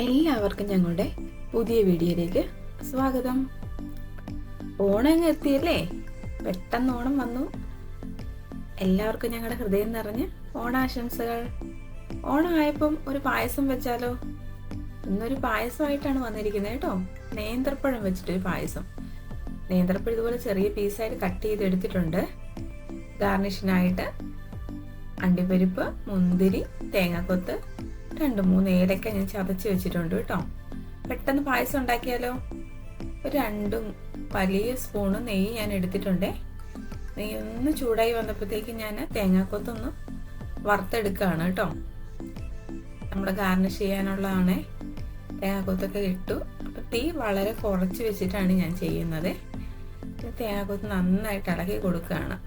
എല്ലാവർക്കും ഞങ്ങളുടെ പുതിയ വീഡിയോയിലേക്ക് സ്വാഗതം. ഓണം അങ്ങ് എത്തിയല്ലേ പെട്ടെന്ന് ഓണം വന്നു. എല്ലാവർക്കും ഞങ്ങളുടെ ഹൃദയം നിറഞ്ഞ് ഓണാശംസകൾ. ഓണം ഒരു പായസം വെച്ചാലോ? ഇന്നൊരു പായസമായിട്ടാണ് വന്നിരിക്കുന്നത് കേട്ടോ. നേന്ത്രപ്പഴം വെച്ചിട്ടൊരു പായസം. നേന്ത്രപ്പഴം ഇതുപോലെ ചെറിയ പീസായിട്ട് കട്ട് ചെയ്ത് എടുത്തിട്ടുണ്ട് ഗാർണിഷിനായിട്ട് അണ്ടിപ്പരിപ്പ് മുന്തിരി തേങ്ങാക്കൊത്ത് രണ്ട് മൂന്ന് ഏലക്ക ഞാൻ ചതച്ച് വെച്ചിട്ടുണ്ട് കേട്ടോ. പെട്ടെന്ന് പായസം ഉണ്ടാക്കിയാലോ? രണ്ടും വലിയ സ്പൂണ് നെയ്യ് ഞാൻ എടുത്തിട്ടുണ്ടേ. നെയ്യ് ഒന്ന് ചൂടായി വന്നപ്പോഴത്തേക്ക് ഞാൻ തേങ്ങാക്കൊത്തൊന്ന് വറുത്തെടുക്കുകയാണ് കേട്ടോ. നമ്മുടെ ഗാർണിഷ് ചെയ്യാനുള്ളതാണ്. തേങ്ങാക്കൊത്തൊക്കെ ഇട്ടു. അപ്പം തീ വളരെ കുറച്ച് വെച്ചിട്ടാണ് ഞാൻ ചെയ്യുന്നത്. തേങ്ങാക്കൊത്ത് നന്നായിട്ട് ഇളക്കി കൊടുക്കുകയാണ്.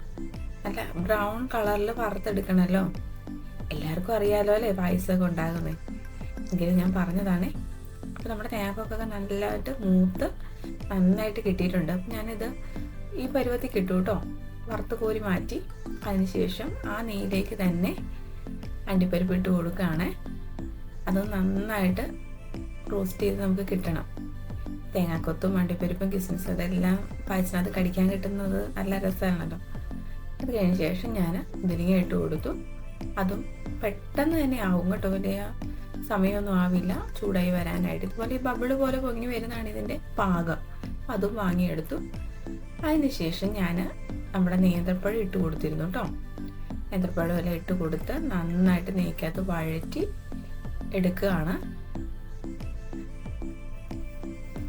നല്ല ബ്രൗൺ കളറിൽ വറുത്തെടുക്കണമല്ലോ. എല്ലാവർക്കും അറിയാലോ അല്ലേ പായസമൊക്കെ ഉണ്ടാകുന്നത് എങ്കിലും ഞാൻ പറഞ്ഞതാണേ. അപ്പോൾ നമ്മുടെ തേങ്ങക്കൊക്കെ നല്ലതായിട്ട് മൂത്ത് നന്നായിട്ട് കിട്ടിയിട്ടുണ്ട്. അപ്പം ഞാനിത് ഈ പരുവത്തിൽ കിട്ടും കേട്ടോ. വറുത്ത് കോരി മാറ്റി അതിനുശേഷം ആ നെയ്യിലേക്ക് തന്നെ അണ്ടിപ്പരിപ്പ് ഇട്ട് കൊടുക്കുകയാണ്. അത് നന്നായിട്ട് റോസ്റ്റ് ചെയ്ത് നമുക്ക് കിട്ടണം. തേങ്ങാക്കൊത്തും അണ്ടിപ്പരിപ്പും കിസ്മിസും അതെല്ലാം പായസത്തിനകത്ത് കടിക്കാൻ കിട്ടുന്നത് നല്ല രസമാണല്ലോ. അത് കഴിഞ്ഞ ശേഷം ഞാൻ മുന്തിരിങ്ങ ഇട്ട് കൊടുത്തു. അതും പെട്ടെന്ന് തന്നെ ആവും കേട്ടോ. വലിയ സമയമൊന്നും ആവില്ല. ചൂടായി വരാനായിട്ട്. ഇതുപോലെ ഈ ബബിൾ പോലെ പൊങ്ങി വരുന്നതാണ് ഇതിന്റെ പാകം. അതും വാങ്ങിയെടുത്തു. അതിനുശേഷം ഞാൻ നമ്മുടെ നേന്ത്രപ്പഴം ഇട്ട് കൊടുത്തിരുന്നു കേട്ടോ. നേന്ത്രപ്പഴം എല്ലാം ഇട്ട് കൊടുത്ത് നന്നായിട്ട് നെയ്ക്കകത്ത് വഴറ്റി എടുക്കുകയാണ്.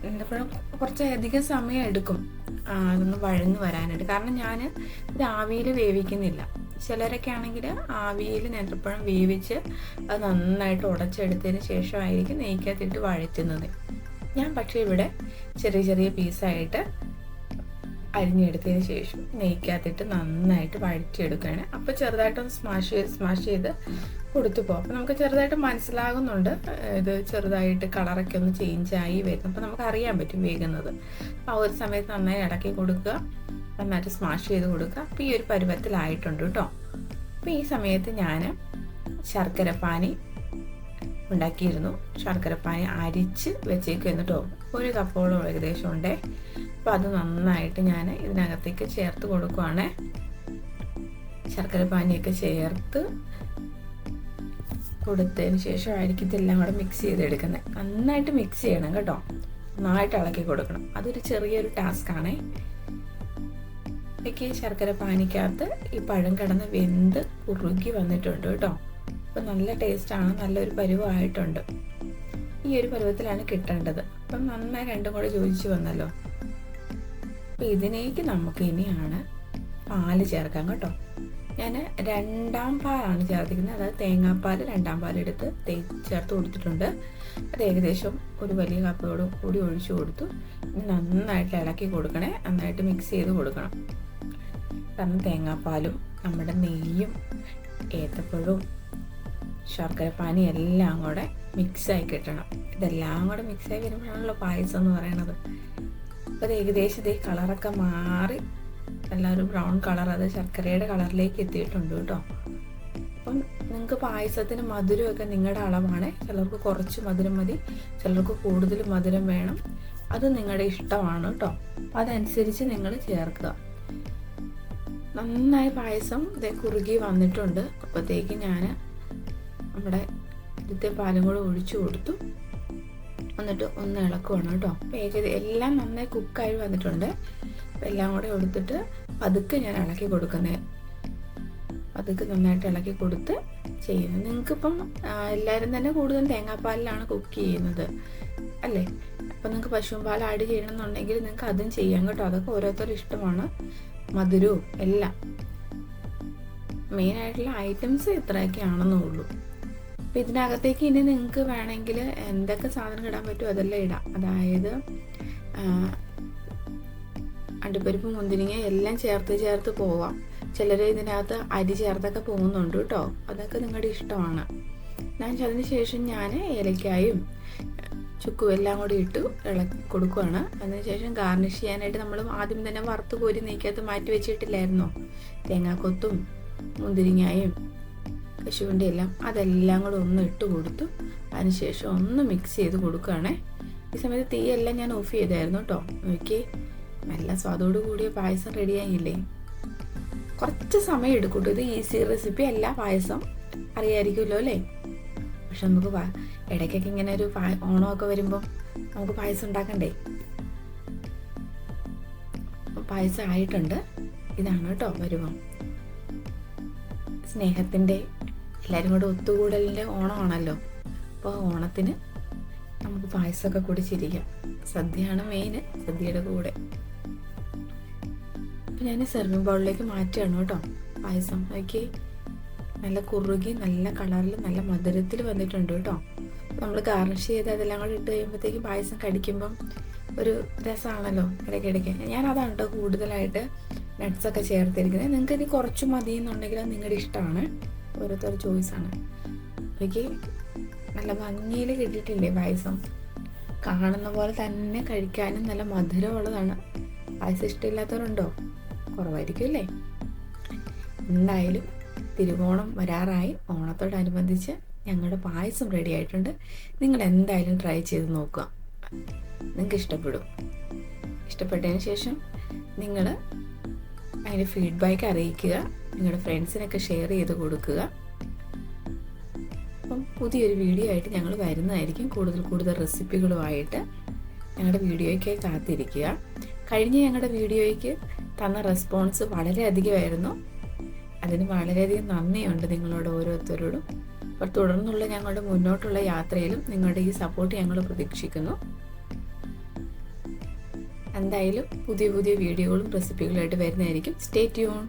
നേന്ത്രപ്പഴം കുറച്ചധികം സമയം എടുക്കും. അതൊന്ന് വഴന്ന് വരാനായിട്ട്. കാരണം ഞാൻ ഇത് ആവിയിൽ വേവിക്കുന്നില്ല. ചിലരൊക്കെ ആണെങ്കിൽ ആവിയിൽ നേന്ത്രപ്പഴം വേവിച്ച് അത് നന്നായിട്ട് ഉടച്ചെടുത്തതിന് ശേഷമായിരിക്കും നെയ്ക്കകത്തിട്ട് വഴറ്റുന്നത്. ഞാൻ പക്ഷേ ഇവിടെ ചെറിയ ചെറിയ പീസായിട്ട് അരിഞ്ഞെടുത്തതിന് ശേഷം നെയ്ക്കകത്തിട്ട് നന്നായിട്ട് വഴറ്റിയെടുക്കുകയാണ്. അപ്പോൾ ചെറുതായിട്ടൊന്ന് സ്മാഷ് ചെയ്ത് സ്മാഷ് ചെയ്ത് കൊടുത്തു പോകും. അപ്പോൾ നമുക്ക് ചെറുതായിട്ട് മനസ്സിലാകുന്നുണ്ട്. ഇത് ചെറുതായിട്ട് കളറൊക്കെ ഒന്ന് ചേഞ്ച് ആയി വരുന്നു. അപ്പോൾ നമുക്ക് അറിയാൻ പറ്റും വേകുന്നത്. അപ്പോൾ ആ ഒരു സമയത്ത് നന്നായി ഇടക്കി കൊടുക്കുക. നന്നായിട്ട് സ്മാഷ് ചെയ്ത് കൊടുക്കുക. അപ്പോൾ ഈ ഒരു പരുവത്തിലായിട്ടുണ്ട് കേട്ടോ. അപ്പോൾ ഈ സമയത്ത് ഞാൻ ശർക്കരപ്പാനി ഉണ്ടാക്കിയിരുന്നു. ശർക്കരപ്പാനി അരിച്ച് വെച്ചേക്കുമായിരുന്നു കേട്ടോ. ഒരു കപ്പോളം ഏകദേശം ഉണ്ടേ. അപ്പോൾ അത് നന്നായിട്ട് ഞാൻ ഇതിനകത്തേക്ക് ചേർത്ത് കൊടുക്കുവാണ്. ശർക്കരപ്പാനിയൊക്കെ ചേർത്ത് കൊടുത്തതിന് ശേഷമായിരിക്കും ഇതെല്ലാം കൂടെ മിക്സ് ചെയ്തെടുക്കുന്നത് നന്നായിട്ട് മിക്സ് ചെയ്യണം കേട്ടോ. നന്നായിട്ട് ഇളക്കി കൊടുക്കണം. അതൊരു ചെറിയൊരു ടാസ്ക് ആണ്. ഇതൊക്കെ ശർക്കര പാനിക്കകത്ത് ഈ പഴം കിടന്ന് വെന്ത് കുറുകി വന്നിട്ടുണ്ട് കേട്ടോ. അപ്പം നല്ല ടേസ്റ്റാണ് നല്ലൊരു പരുവമായിട്ടുണ്ട് ഈ ഒരു പരുവത്തിലാണ് കിട്ടേണ്ടത്. അപ്പം നന്നായി രണ്ടും കൂടെ ചോദിച്ചു വന്നല്ലോ. അപ്പം ഇതിനേക്ക് നമുക്ക് ഇനിയാണ് പാൽ ചേർക്കാം കേട്ടോ. ഞാൻ രണ്ടാം പാലാണ് ചേർത്തിരിക്കുന്നത്. അതായത് തേങ്ങാപ്പാൽ രണ്ടാം പാലെടുത്ത് തേ ചേർത്ത് കൊടുത്തിട്ടുണ്ട്. അത് ഏകദേശം ഒരു വലിയ കപ്പയോട് കൂടി ഒഴിച്ചു കൊടുത്തു. നന്നായിട്ട് ഇളക്കി കൊടുക്കണേ. നന്നായിട്ട് മിക്സ് ചെയ്ത് കൊടുക്കണം. കാരണം തേങ്ങാപ്പാലും നമ്മുടെ നെയ്യും ഏത്തപ്പഴവും ശർക്കരപ്പാനി എല്ലാം കൂടെ മിക്സായി കിട്ടണം. ഇതെല്ലാം കൂടെ മിക്സായി വരുമ്പോഴാണല്ലോ പായസം എന്ന് പറയണത് അത് ഏകദേശം ഇതേ കളറൊക്കെ മാറി. എല്ലാവരും ബ്രൗൺ കളർ അത് ശർക്കരയുടെ കളറിലേക്ക് എത്തിയിട്ടുണ്ട് കേട്ടോ. അപ്പം നിങ്ങൾക്ക് പായസത്തിന് മധുരമൊക്കെ നിങ്ങളുടെ അളവാണ്. ചിലർക്ക് കുറച്ച് മധുരം മതി ചിലർക്ക് കൂടുതൽ മധുരം വേണം. അത് നിങ്ങളുടെ ഇഷ്ടമാണ് കേട്ടോ. അതനുസരിച്ച് നിങ്ങൾ ചേർക്കുക. നന്നായി പായസം ഇതേ കുറുകി വന്നിട്ടുണ്ട്. അപ്പോഴത്തേക്ക് ഞാൻ നമ്മുടെ ഇതിന്റെ പാലും കൂടെ ഒഴിച്ചു കൊടുത്തു. എന്നിട്ട് ഒന്ന് ഇളക്കുവാണ് കേട്ടോ. ഏകദേശം എല്ലാം നന്നായി കുക്കായി വന്നിട്ടുണ്ട്. അപ്പം എല്ലാം കൂടെ എടുത്തിട്ട് പതുക്കെ ഞാൻ ഇളക്കി കൊടുക്കുന്നത് പതുക്കെ നന്നായിട്ട് ഇളക്കി കൊടുത്ത് ചെയ്യുന്നത് നിങ്ങൾക്കിപ്പം എല്ലാവരും തന്നെ കൂടുതലും തേങ്ങാപ്പാലിലാണ് കുക്ക് ചെയ്യുന്നത് അല്ലേ? അപ്പം നിങ്ങൾക്ക് പശു പാൽ ആഡ് ചെയ്യണമെന്നുണ്ടെങ്കിൽ നിങ്ങൾക്ക് അതും ചെയ്യാം കേട്ടോ. അതൊക്കെ ഓരോരുത്തർ ഇഷ്ടമാണ്. മധുരവും എല്ലാം. മെയിനായിട്ടുള്ള ഐറ്റംസ് ഇത്രയൊക്കെ ആണെന്നേ ഉള്ളൂ അപ്പം ഇതിനകത്തേക്ക് ഇനി നിങ്ങൾക്ക് വേണമെങ്കിൽ എന്തൊക്കെ സാധനം ഇടാൻ പറ്റുമോ അതെല്ലാം ഇടാം. അതായത് അണ്ടിപ്പരിപ്പ് മുന്തിരിങ്ങ എല്ലാം ചേർത്ത് ചേർത്ത് പോവാം. ചിലർ ഇതിനകത്ത് അരി ചേർത്തൊക്കെ പോകുന്നുണ്ട് കേട്ടോ. അതൊക്കെ നിങ്ങളുടെ ഇഷ്ടമാണ്. ഞാൻ അതിന് ശേഷം ഞാൻ ഏലക്കായും ചുക്കും എല്ലാം കൂടി ഇട്ട് ഇളക്കി കൊടുക്കുകയാണ് അതിനുശേഷം ഗാർണിഷ് ചെയ്യാനായിട്ട് നമ്മൾ ആദ്യം തന്നെ വറുത്ത് കോരി നീക്കകത്ത് മാറ്റി വെച്ചിട്ടില്ലായിരുന്നോ? തേങ്ങാക്കൊത്തും മുന്തിരിങ്ങായും കശുവണ്ടി എല്ലാം അതെല്ലാം കൂടെ ഒന്ന് ഇട്ട് കൊടുത്തു. അതിനുശേഷം ഒന്ന് മിക്സ് ചെയ്ത് കൊടുക്കുകയാണേ. ഈ സമയത്ത് തീയെല്ലാം ഞാൻ ഓഫ് ചെയ്തായിരുന്നു കേട്ടോ നോക്കി നല്ല സ്വാദോട് കൂടിയ പായസം റെഡിയായില്ലേ കുറച്ച് സമയം എടുക്കൂട്ടോ. ഇത് ഈസി റെസിപ്പി അല്ല പായസം. അറിയായിരിക്കുമല്ലോ അല്ലേ? പക്ഷെ നമുക്ക് ഇടയ്ക്കൊക്കെ ഇങ്ങനെ ഒരു ഓണം ഓണമൊക്കെ വരുമ്പോൾ നമുക്ക് പായസം ഉണ്ടാക്കണ്ടേ? പായസം ആയിട്ടുണ്ട്. ഇതാണ് കേട്ടോ വരുമ്പം. സ്നേഹത്തിന്റെ എല്ലാവരും കൂടെ ഒത്തുകൂടലിന്റെ ഓണമാണല്ലോ. അപ്പോൾ ഓണത്തിന് നമുക്ക് പായസമൊക്കെ കുടിച്ചിരിക്കാം സദ്യയാണ് മെയിൻ സദ്യയുടെ കൂടെ. അപ്പം ഞാൻ സെർവിങ് ബൗളിലേക്ക് മാറ്റുകയാണ് കേട്ടോ. പായസം. നോക്കി നല്ല കുറുകി നല്ല കളറിൽ നല്ല മധുരത്തിൽ വന്നിട്ടുണ്ട് കേട്ടോ. നമ്മൾ ഗാർണിഷ് ചെയ്ത് അതെല്ലാം കൂടെ ഇട്ട് കഴിയുമ്പോഴത്തേക്കും പായസം കടിക്കുമ്പം ഒരു രസമാണല്ലോ. ഇടയ്ക്കിടയ്ക്ക് ഞാൻ അതാണ് കേട്ടോ കൂടുതലായിട്ട് നട്ട്സൊക്കെ ചേർത്തിരിക്കുന്നത്. നിങ്ങൾക്ക് ഇനി കുറച്ച് മതി എന്നുണ്ടെങ്കിൽ നിങ്ങളുടെ ഇഷ്ടമാണ്. ഓരോരുത്തർ ചോയ്സാണ്. എനിക്ക് നല്ല ഭംഗിയിൽ കിട്ടിയിട്ടില്ലേ പായസം? കാണുന്ന പോലെ തന്നെ കഴിക്കാനും നല്ല മധുരമുള്ളതാണ്. പായസം ഇഷ്ടമില്ലാത്തവരുണ്ടോ? കുറവായിരിക്കും അല്ലേ? എന്തായാലും തിരുവോണം വരാറായി. ഓണത്തോടനുബന്ധിച്ച് ഞങ്ങളുടെ പായസം റെഡി ആയിട്ടുണ്ട്. നിങ്ങൾ എന്തായാലും ട്രൈ ചെയ്ത് നോക്കുക. നിങ്ങൾക്ക് ഇഷ്ടപ്പെടും. ഇഷ്ടപ്പെട്ടതിന് ശേഷം നിങ്ങൾ അതിന്റെ ഫീഡ്ബാക്ക് അറിയിക്കുക. നിങ്ങളുടെ ഫ്രണ്ട്സിനൊക്കെ ഷെയർ ചെയ്ത് കൊടുക്കുക. അപ്പം പുതിയൊരു വീഡിയോ ആയിട്ട് ഞങ്ങൾ വരുന്നതായിരിക്കും. കൂടുതൽ കൂടുതൽ റെസിപ്പികളുമായിട്ട് ഞങ്ങളുടെ വീഡിയോയ്ക്കായി കാത്തിരിക്കുക. കഴിഞ്ഞ ഞങ്ങളുടെ വീഡിയോയ്ക്ക് തന്ന റെസ്പോൺസ് വളരെയധികമായിരുന്നു. അതിന് വളരെയധികം നന്ദിയുണ്ട് നിങ്ങളോട് ഓരോരുത്തരോടും. അപ്പോൾ തുടർന്നുള്ള ഞങ്ങളുടെ മുന്നോട്ടുള്ള യാത്രയിലും നിങ്ങളുടെ ഈ സപ്പോർട്ട് ഞങ്ങൾ പ്രതീക്ഷിക്കുന്നു. എന്തായാലും പുതിയ പുതിയ വീഡിയോകളും റെസിപ്പികളായിട്ട് വരുന്നതായിരിക്കും. Stay tune